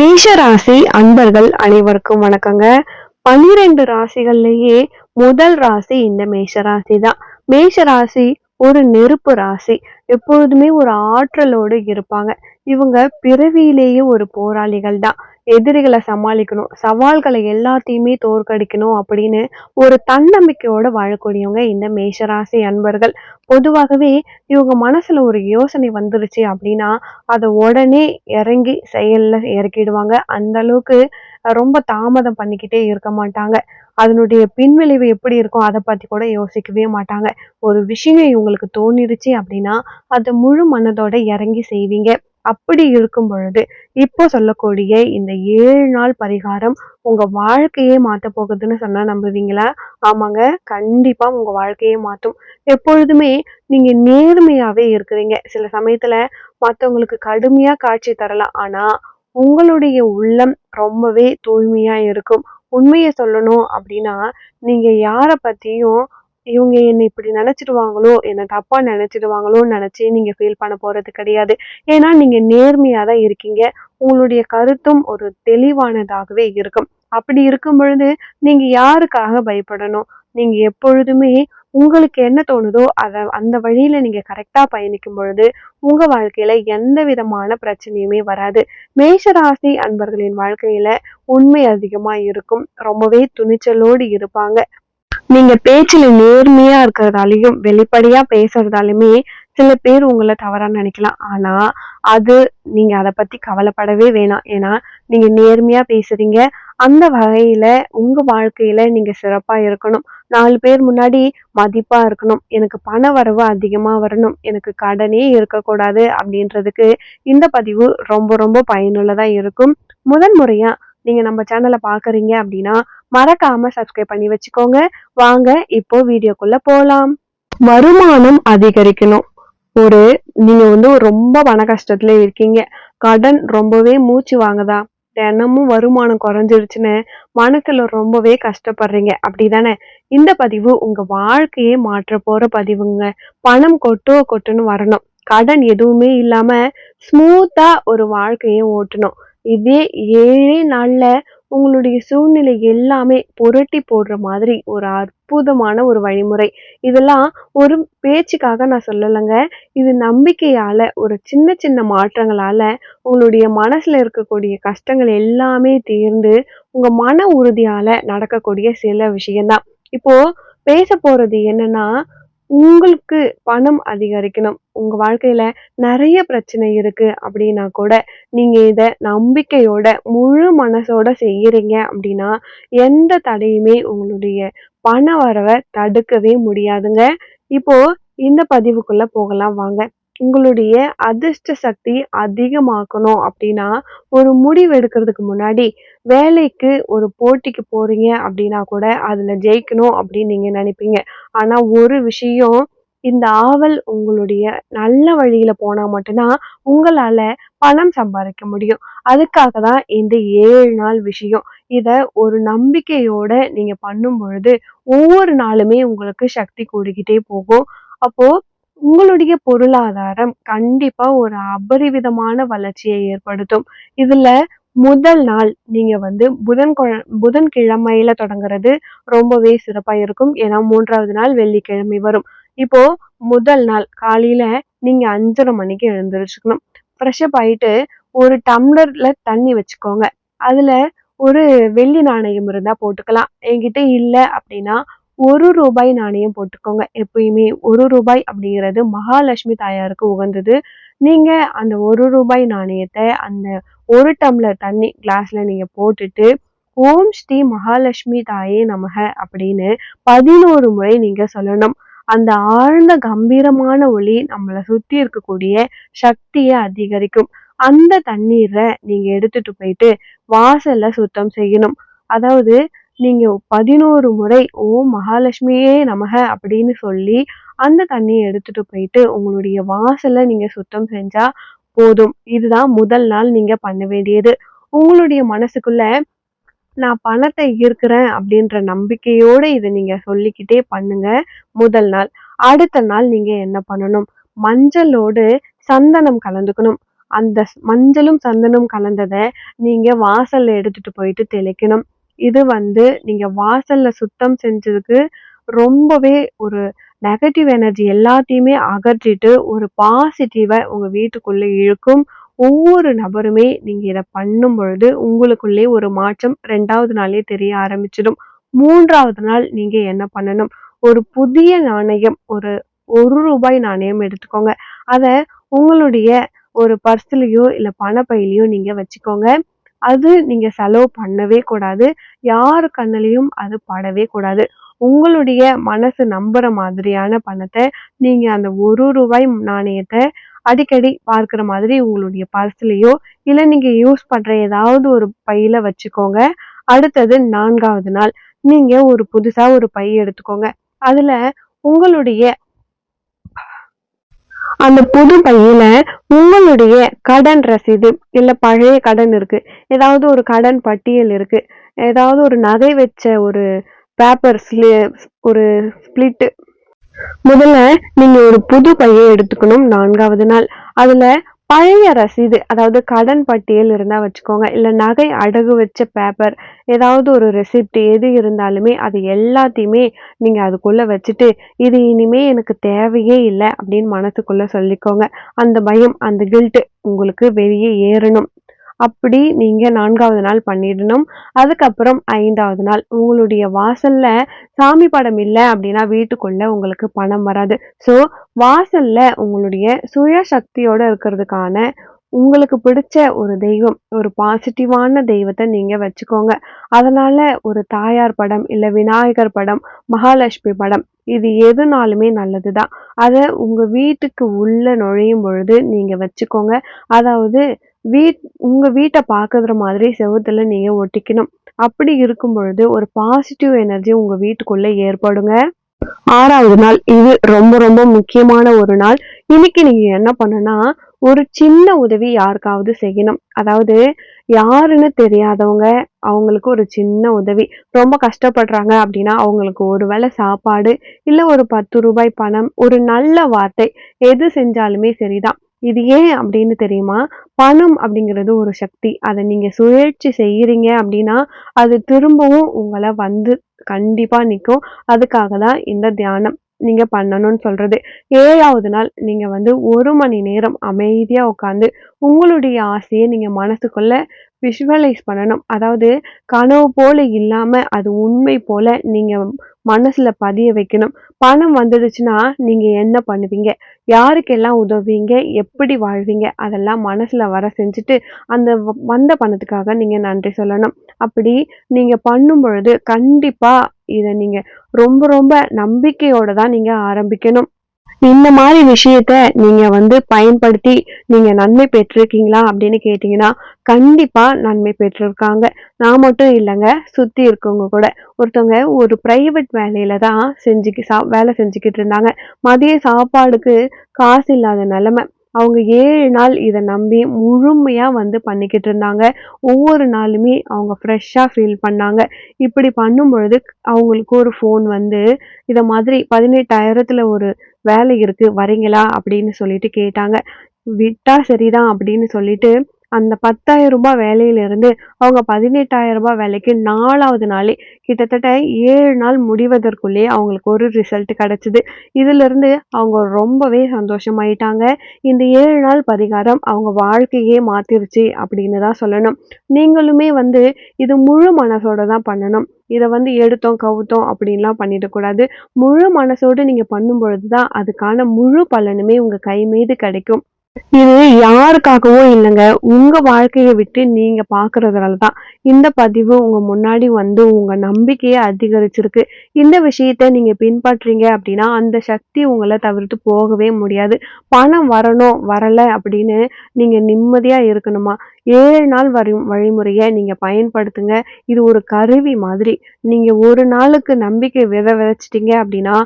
மேஷ ராசி அன்பர்கள் அனைவருக்கும் வணக்கங்க. பனிரெண்டு ராசிகள்லயே முதல் ராசி இந்த மேஷ ராசி தான் மேஷ ராசி ஒரு நெருப்பு ராசி. எப்பொழுதுமே ஒரு ஆற்றலோடு இருப்பாங்க. இவங்க பிறவியிலேயே ஒரு போராளிகள் தான் எதிரிகளை சமாளிக்கணும் சவால்களை எல்லாத்தையுமே தோற்கடிக்கணும் அப்படின்னு ஒரு தன்னம்பிக்கையோடு வாழக்கூடியவங்க இந்த மேஷராசி அன்பர்கள். பொதுவாகவே இவங்க மனசில் ஒரு யோசனை வந்துருச்சு அப்படின்னா அதை உடனே இறங்கி செயலில் இறக்கிடுவாங்க. அந்த அளவுக்கு ரொம்ப தாமதம் பண்ணிக்கிட்டே இருக்க மாட்டாங்க. அதனுடைய பின்விளைவு எப்படி இருக்கும் அதை பற்றி கூட யோசிக்கவே மாட்டாங்க. ஒரு விஷயம் இவங்களுக்கு தோணிருச்சு அப்படின்னா அதை முழு மனதோட இறங்கி செய்வீங்க. அப்படி இருக்கும் பொழுது இப்போ சொல்லக்கூடிய இந்த ஏழு நாள் பரிகாரம் உங்க வாழ்க்கையே மாற்ற போகுதுன்னு சொன்னா நம்புவீங்களா? ஆமாங்க கண்டிப்பா உங்க வாழ்க்கையே மாற்றும். எப்பொழுதுமே நீங்க நேர்மையாவே இருக்கிறீங்க. சில சமயத்துல மற்றவங்களுக்கு கடுமையா காட்சி தரலாம். ஆனா உங்களுடைய உள்ளம் ரொம்பவே தூய்மையா இருக்கும். உண்மையை சொல்லணும் அப்படின்னா நீங்க யார பத்தியும் இவங்க என்னை இப்படி நினைச்சிடுவாங்களோ என்னை தப்பா நினைச்சிடுவாங்களோன்னு நினச்சி நீங்க ஃபீல் பண்ண போறது கிடையாது. ஏன்னா நீங்க நேர்மையா தான் இருக்கீங்க. உங்களுடைய கருத்தும் ஒரு தெளிவானதாகவே இருக்கும். அப்படி இருக்கும் பொழுது நீங்க யாருக்காக பயப்படணும்? நீங்க எப்பொழுதுமே உங்களுக்கு என்ன தோணுதோ அதை அந்த வழியில நீங்க கரெக்டா பயணிக்கும் பொழுது உங்க வாழ்க்கையில எந்த விதமான பிரச்சனையுமே வராது. மேஷராசி அன்பர்களின் வாழ்க்கையில உண்மை அதிகமா இருக்கும். ரொம்பவே துணிச்சலோடு இருப்பாங்க. நீங்க பேச்சுல நேர்மையா இருக்கிறதாலையும் வெளிப்படையா பேசுறதாலுமே சில பேர் உங்களை தவறா நினைக்கலாம். ஆனா அது நீங்க அதை பத்தி கவலைப்படவே வேணாம். ஏன்னா நீங்க நேர்மையா பேசுறீங்க. அந்த வகையில உங்க வாழ்க்கையில நீங்க சிறப்பா இருக்கணும். நாலு பேர் முன்னாடி மதிப்பா இருக்கணும். எனக்கு பண வரவு அதிகமா வரணும். எனக்கு கடனே இருக்கக்கூடாது அப்படின்றதுக்கு இந்த பதிவு ரொம்ப ரொம்ப பயனுள்ளதா இருக்கும். முதன் முறையா நீங்க நம்ம சேனலை பாக்குறீங்க அப்படின்னா மறக்காம சப்ஸ்கிரைப் பண்ணி வச்சுக்கோங்க. வாங்க இப்போ வீடியோக்குள்ள போலாம். வருமானம் அதிகரிக்கணும். ஒரு நீங்க வந்து ரொம்ப பண கஷ்டத்துல இருக்கீங்க. கடன் ரொம்பவே மூச்சு வாங்குதா? தினமும் வருமானம் குறைஞ்சிருச்சுன்னு மனசுல ரொம்பவே கஷ்டப்படுறீங்க. அப்படிதானே? இந்த பதிவு உங்க வாழ்க்கையே மாற்ற போற பதிவுங்க. பணம் கொட்டோ கொட்டுன்னு வரணும். கடன் எதுவுமே இல்லாம ஸ்மூத்தா ஒரு வாழ்க்கையை ஓட்டணும். இதே ஏழே நாள்ல உங்களுடைய சூழ்நிலை எல்லாமே புரட்டி போடுற மாதிரி ஒரு அற்புதமான ஒரு வழிமுறை. இதெல்லாம் ஒரு பேச்சுக்காக நான் சொல்லலைங்க. இது நம்பிக்கையால் ஒரு சின்ன சின்ன மாற்றங்களால் உங்களுடைய மனசில் இருக்கக்கூடிய கஷ்டங்கள் எல்லாமே தீர்ந்து உங்கள் மன உறுதியால் நடக்கக்கூடிய சில விஷயம்தான். இப்போது பேச போகிறது என்னென்னா உங்களுக்கு பணம் அதிகரிக்கணும். உங்க வாழ்க்கையில நிறைய பிரச்சனை இருக்கு அப்படின்னா கூட நீங்க இத நம்பிக்கையோட முழு மனசோட செய்யறீங்க அப்படின்னா எந்த தடையுமே உங்களுடைய பண வரவை தடுக்கவே முடியாதுங்க. இப்போ இந்த பதிவுக்குள்ள போகலாம். வாங்க. உங்களுடைய அதிர்ஷ்ட சக்தி அதிகமாக்கணும் அப்படின்னா ஒரு முடிவு எடுக்கிறதுக்கு முன்னாடி வேலைக்கு ஒரு போட்டிக்கு போறீங்க அப்படின்னா கூட அதுல ஜெயிக்கணும் அப்படின்னு நீங்க நினைப்பீங்க. ஆனா ஒரு விஷயம் இந்த ஆவல் உங்களுடைய நல்ல வழியில போனா மட்டும்தான் உங்களால பணம் சம்பாதிக்க முடியும். அதுக்காக தான் இந்த ஏழு நாள் விஷயம். இத ஒரு நம்பிக்கையோட நீங்க பண்ணும் பொழுது ஒவ்வொரு நாளுமே உங்களுக்கு சக்தி கூடிக்கிட்டே போகும். அப்போ உங்களுடைய பொருளாதாரம் கண்டிப்பா ஒரு அபரிவிதமான வளர்ச்சியை ஏற்படுத்தும். இதுல முதல் நாள் நீங்க வந்து புதன் புதன் கிழமையில தொடங்குறது ரொம்பவே சிறப்பா இருக்கும். ஏன்னா மூன்றாவது நாள் வெள்ளிக்கிழமை வரும். இப்போ முதல் நாள் காலையில நீங்க அஞ்சரை மணிக்கு எழுந்திருச்சுக்கணும். ஃப்ரெஷ்அப் ஆயிட்டு ஒரு டம்ளர்ல தண்ணி வச்சுக்கோங்க. அதுல ஒரு வெள்ளி நாணயம் இருந்தா போட்டுக்கலாம். என்கிட்ட இல்லை அப்படின்னா ஒரு ரூபாய் நாணயம் போட்டுக்கோங்க. எப்பயுமே ஒரு ரூபாய் அப்படிங்கிறது மகாலட்சுமி தாயாருக்கு உகந்தது. நீங்க அந்த ஒரு ரூபாய் நாணயத்தை அந்த ஒரு டம்ளர் தண்ணி கிளாஸ்ல நீங்க போட்டுட்டு ஓம் ஸ்ரீ மகாலட்சுமி தாயே நமக அப்படின்னு பதினோரு முறை நீங்க சொல்லணும். அந்த ஆழ்ந்த கம்பீரமான ஒளி நம்மளை சுத்தி இருக்கக்கூடிய சக்தியை அதிகரிக்கும். அந்த தண்ணீரை நீங்க எடுத்துட்டு போயிட்டு வாசல்ல சுத்தம் செய்யணும். அதாவது நீங்கள் பதினோரு முறை ஓம் மகாலட்சுமியே நமக அப்படின்னு சொல்லி அந்த தண்ணியை எடுத்துட்டு போயிட்டு உங்களுடைய வாசலை நீங்கள் சுத்தம் செஞ்சால் போதும். இதுதான் முதல் நாள் நீங்கள் பண்ண வேண்டியது. உங்களுடைய மனசுக்குள்ள நான் பணத்தை ஈர்க்கிறேன் அப்படின்ற நம்பிக்கையோடு இதை நீங்கள் சொல்லிக்கிட்டே பண்ணுங்க முதல் நாள். அடுத்த நாள் நீங்கள் என்ன பண்ணணும்? மஞ்சளோடு சந்தனம் கலந்துக்கணும். அந்த மஞ்சளும் சந்தனம் கலந்ததை நீங்கள் வாசலில் எடுத்துட்டு போயிட்டு தெளிக்கணும். இது வந்து நீங்கள் வாசலில் சுத்தம் செஞ்சதுக்கு ரொம்பவே ஒரு நெகட்டிவ் எனர்ஜி எல்லாத்தையுமே அகற்றிட்டு ஒரு பாசிட்டிவை உங்கள் வீட்டுக்குள்ளே இழுக்கும். ஒவ்வொரு நபருமே நீங்கள் இதை பண்ணும் பொழுது உங்களுக்குள்ளே ஒரு மாற்றம் ரெண்டாவது நாளே தெரிய ஆரம்பிச்சிடும். மூன்றாவது நாள் நீங்கள் என்ன பண்ணணும்? ஒரு புதிய நாணயம் ஒரு ஒரு ரூபாய் நாணயம் எடுத்துக்கோங்க. அதை உங்களுடைய ஒரு பர்ஸ்லேயோ இல்லை பணப்பையிலையோ நீங்கள் வச்சுக்கோங்க. அது நீங்க செலவு பண்ணவே கூடாது. யார் கண்ணிலையும் அது படவே கூடாது. உங்களுடைய மனசு நம்புற மாதிரியான பணத்தை நீங்க அந்த ஒரு ரூபாய் நாணயத்தை அடிக்கடி பார்க்குற மாதிரி உங்களுடைய பர்ஸ்லேயோ இல்லை நீங்கள் யூஸ் பண்ணுற ஏதாவது ஒரு பையில் வச்சுக்கோங்க. அடுத்தது நான்காவது நாள் நீங்கள் ஒரு புதுசாக ஒரு பை எடுத்துக்கோங்க. அதில் உங்களுடைய அந்த புது பையில உங்களுடைய கடன் ரசீது இல்ல பழைய கடன் இருக்கு. ஏதாவது ஒரு கடன் பட்டியல் இருக்கு. ஏதாவது ஒரு நகை வச்ச ஒரு பேப்பர் ஒரு ஸ்பிளிட் முதல்ல நீங்க ஒரு புது பையை எடுத்துக்கணும் நான்காவது நாள். அதுல பழைய ரசீது அதாவது கடன் பட்டியல் இருந்தால் வச்சுக்கோங்க. இல்லை நகை அடகு வச்ச பேப்பர் ஏதாவது ஒரு ரெசிப்ட் எது இருந்தாலுமே அது எல்லாத்தையுமே நீங்கள் அதுக்குள்ளே வச்சுட்டு இது இனிமே எனக்கு தேவையே இல்லை அப்படின்னு மனசுக்குள்ளே சொல்லிக்கோங்க. அந்த பயம் அந்த கில்ட்டு உங்களுக்கு வெளியே ஏறணும். அப்படி நீங்கள் நான்காவது நாள் பண்ணிடணும். அதுக்கப்புறம் ஐந்தாவது நாள். உங்களுடைய வாசலில் சாமி படம் இல்லை அப்படின்னா வீட்டுக்குள்ளே உங்களுக்கு பணம் வராது. ஸோ வாசலில் உங்களுடைய சுய சக்தியோடு இருக்கிறதுக்கான உங்களுக்கு பிடிச்ச ஒரு தெய்வம் ஒரு பாசிட்டிவான தெய்வத்தை நீங்கள் வச்சுக்கோங்க. அதனால் ஒரு தாயார் படம் இல்லை விநாயகர் படம் மகாலட்சுமி படம் இது எதுனாலுமே நல்லது தான் அதை உங்கள் வீட்டுக்கு உள்ளே நுழையும் பொழுது நீங்கள் வச்சுக்கோங்க. அதாவது வீட் உங்கள் வீட்டை பார்க்குற மாதிரி செவுத்துல நீங்கள் ஒட்டிக்கணும். அப்படி இருக்கும் பொழுது ஒரு பாசிட்டிவ் எனர்ஜி உங்கள் வீட்டுக்குள்ளே ஏற்படுங்க. ஆறாவது நாள் இது ரொம்ப ரொம்ப முக்கியமான ஒரு நாள். இன்னைக்கு நீங்க என்ன பண்ணுன்னா ஒரு சின்ன உதவி யாருக்காவது செய்யணும். அதாவது யாருன்னு தெரியாதவங்க அவங்களுக்கு ஒரு சின்ன உதவி. ரொம்ப கஷ்டப்படுறாங்க அப்படின்னா அவங்களுக்கு ஒரு வேளை சாப்பாடு இல்லை ஒரு பத்து ரூபாய் பணம் ஒரு நல்ல வார்த்தை எது செஞ்சாலுமே சரிதான். இது ஏன் அப்படின்னு தெரியுமா? பணம் அப்படிங்கிறது ஒரு சக்தி. அதை நீங்கள் சுழற்சி செய்யறீங்க அப்படின்னா அது திரும்பவும் உங்களை வந்து கண்டிப்பாக நிற்கும் அதுக்காக தான் இந்த தியானம் நீங்கள் பண்ணணும்னு சொல்கிறது ஏழாவது நாள் நீங்கள் வந்து ஒரு மணி நேரம் அமைதியாக உட்காந்து உங்களுடைய ஆசையை நீங்கள் மனசுக்குள்ளே விஷுவலைஸ் பண்ணணும். அதாவது கனவு போல இல்லாம அது உண்மை போல நீங்க மனசுல பதிய வைக்கணும். பணம் வந்துடுச்சுன்னா நீங்க என்ன பண்ணுவீங்க? யாருக்கெல்லாம் உதவுவீங்க? எப்படி வாழ்வீங்க? அதெல்லாம் மனசுல வர செஞ்சுட்டு அந்த வ- வந்த பணத்துக்காக நீங்க நன்றி சொல்லணும். அப்படி நீங்க பண்ணும் பொழுது கண்டிப்பா இதை நீங்க ரொம்ப ரொம்ப நம்பிக்கையோட தான் நீங்க ஆரம்பிக்கணும். இந்த மாதிரி விஷயத்த நீங்க வந்து பயன்படுத்தி நீங்க நன்மை பெற்றிருக்கீங்களா அப்படின்னு கேட்டீங்கன்னா கண்டிப்பா நன்மை பெற்றிருக்காங்க. நான் மட்டும் இல்லைங்க சுத்தி இருக்கவங்க கூட. ஒருத்தவங்க ஒரு பிரைவேட் வேலையில தான் செஞ்சுக்கி சா வேலை செஞ்சுக்கிட்டு இருந்தாங்க. மதிய சாப்பாடுக்கு காசு இல்லாத நிலைமை. அவங்க ஏழு நாள் இதை நம்பி முழுமையாக வந்து பண்ணிக்கிட்டு இருந்தாங்க. ஒவ்வொரு நாளுமே அவங்க ஃப்ரெஷ்ஷாக ஃபீல் பண்ணாங்க. இப்படி பண்ணும் பொழுது அவங்களுக்கு ஒரு ஃபோன் வந்து இதை மாதிரி பதினெட்டாயிரத்தில் ஒரு வேலை இருக்குது வரீங்களா? அப்படின்னு சொல்லிட்டு கேட்டாங்க. விட்டா சரிதான் அப்படின்னு சொல்லிட்டு அந்த பத்தாயிரம் ரூபாய் வேலையிலிருந்து அவங்க பதினெட்டாயிரம் ரூபாய் வேலைக்கு நாலாவது நாளே கிட்டத்தட்ட ஏழு நாள் முடிவதற்குள்ளே அவங்களுக்கு ஒரு ரிசல்ட் கிடச்சிது. இதிலிருந்து அவங்க ரொம்பவே சந்தோஷமாயிட்டாங்க. இந்த ஏழு நாள் பரிகாரம் அவங்க வாழ்க்கையே மாத்திருச்சு அப்படின்னு தான் சொல்லணும். நீங்களுமே வந்து இது முழு மனசோட தான் பண்ணணும். இதை வந்து எடுத்தோம் கவுத்தோம் அப்படின்லாம் பண்ணிடக்கூடாது முழு மனசோடு நீங்கள் பண்ணும் பொழுதுதான் அதுக்கான முழு பலனுமே உங்கள் கை மீது கிடைக்கும். இது யாருக்காகவும் இல்லைங்க. உங்க வாழ்க்கையை விட்டு நீங்க பாக்குறதுனால தான். இந்த பதிவு உங்க முன்னாடி வந்து உங்க நம்பிக்கையை அதிகரிச்சிருக்கு. இந்த விஷயத்த நீங்க பின்பற்றீங்க அப்படின்னா அந்த சக்தி உங்களை தவிர்த்து போகவே முடியாது. பணம் வரணும் வரல அப்படின்னு நீங்க நிம்மதியா இருக்கணுமா? ஏழு நாள் வரி வழிமுறையை நீங்க பயன்படுத்துங்க. இது ஒரு கருவி மாதிரி. நீங்க ஒரு நாளுக்கு நம்பிக்கை விதை விதைச்சிட்டீங்க அப்படின்னா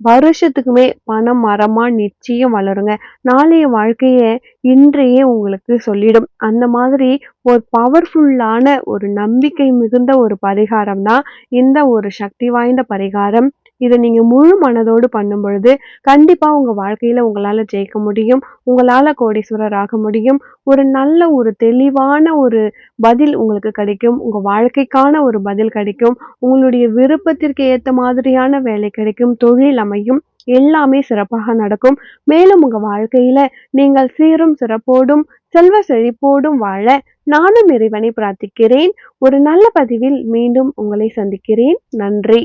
வருஷத்துக்குமே பணம் மரமா நிச்சயம் வளருங்க. நாளைய வாழ்க்கைய இன்றையே உங்களுக்கு சொல்லிடும். அந்த மாதிரி ஒரு பவர்ஃபுல்லான ஒரு நம்பிக்கை மிகுந்த ஒரு பரிகாரம் தான் இந்த ஒரு சக்தி வாய்ந்த பரிகாரம் இதை நீங்க முழு மனதோடு பண்ணும் பொழுது கண்டிப்பா உங்க வாழ்க்கையில உங்களால ஜெயிக்க முடியும் உங்களால கோடீஸ்வரர் ஆக முடியும். ஒரு நல்ல ஒரு தெளிவான ஒரு பதில் உங்களுக்கு கிடைக்கும். உங்க வாழ்க்கைக்கான ஒரு பதில் கிடைக்கும். உங்களுடைய விருப்பத்திற்கு ஏத்த மாதிரியான வேலை கிடைக்கும். தொழில் அமையும். எல்லாமே சிறப்பாக நடக்கும். மேலும் உங்க வாழ்க்கையில நீங்கள் சீரும் சிறப்போடும் செல்வ செழிப்போடும் வாழ நானும் இறைவனை பிரார்த்திக்கிறேன். ஒரு நல்ல பதிவில் மீண்டும் உங்களை சந்திக்கிறேன். நன்றி.